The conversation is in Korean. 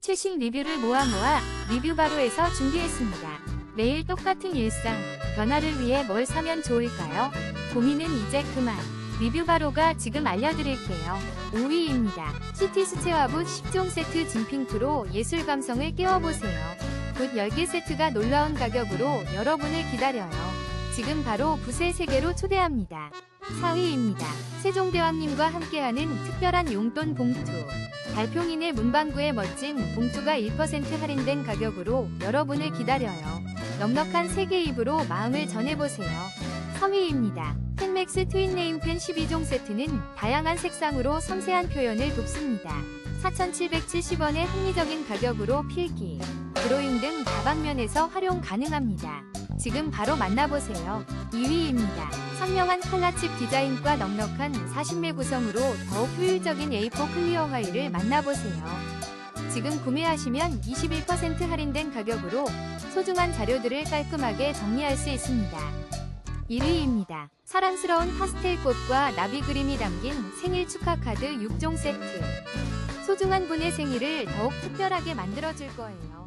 최신 리뷰를 모아 모아 리뷰 바로에서 준비했습니다. 매일 똑같은 일상, 변화를 위해 뭘 사면 좋을까요? 고민은 이제 그만. 리뷰 바로가 지금 알려드릴게요. 5위입니다. 시티 수채화붓 10종 세트 진핑크로 예술 감성을 깨워보세요. 붓 10개 세트가 놀라운 가격으로 여러분을 기다려요. 지금 바로 붓의 세계로 초대합니다. 4위입니다. 세종대왕님과 함께하는 특별한 용돈 봉투. 달평인의 문방구에 멋진 봉투가 1% 할인된 가격으로 여러분을 기다려요. 넉넉한 세계 입으로 마음을 전해보세요. 3위입니다. 펜맥스 트윈 네임 펜 12종 세트는 다양한 색상으로 섬세한 표현을 돕습니다. 4,770원의 합리적인 가격으로 필기, 드로잉 등 다방면에서 활용 가능합니다. 지금 바로 만나보세요. 2위입니다. 선명한 칼라칩 디자인과 넉넉한 40매 구성으로 더욱 효율적인 A4 클리어 화일을 만나보세요. 지금 구매하시면 21% 할인된 가격으로 소중한 자료들을 깔끔하게 정리할 수 있습니다. 1위입니다. 사랑스러운 파스텔 꽃과 나비 그림이 담긴 생일 축하 카드 6종 세트. 소중한 분의 생일을 더욱 특별하게 만들어줄 거예요.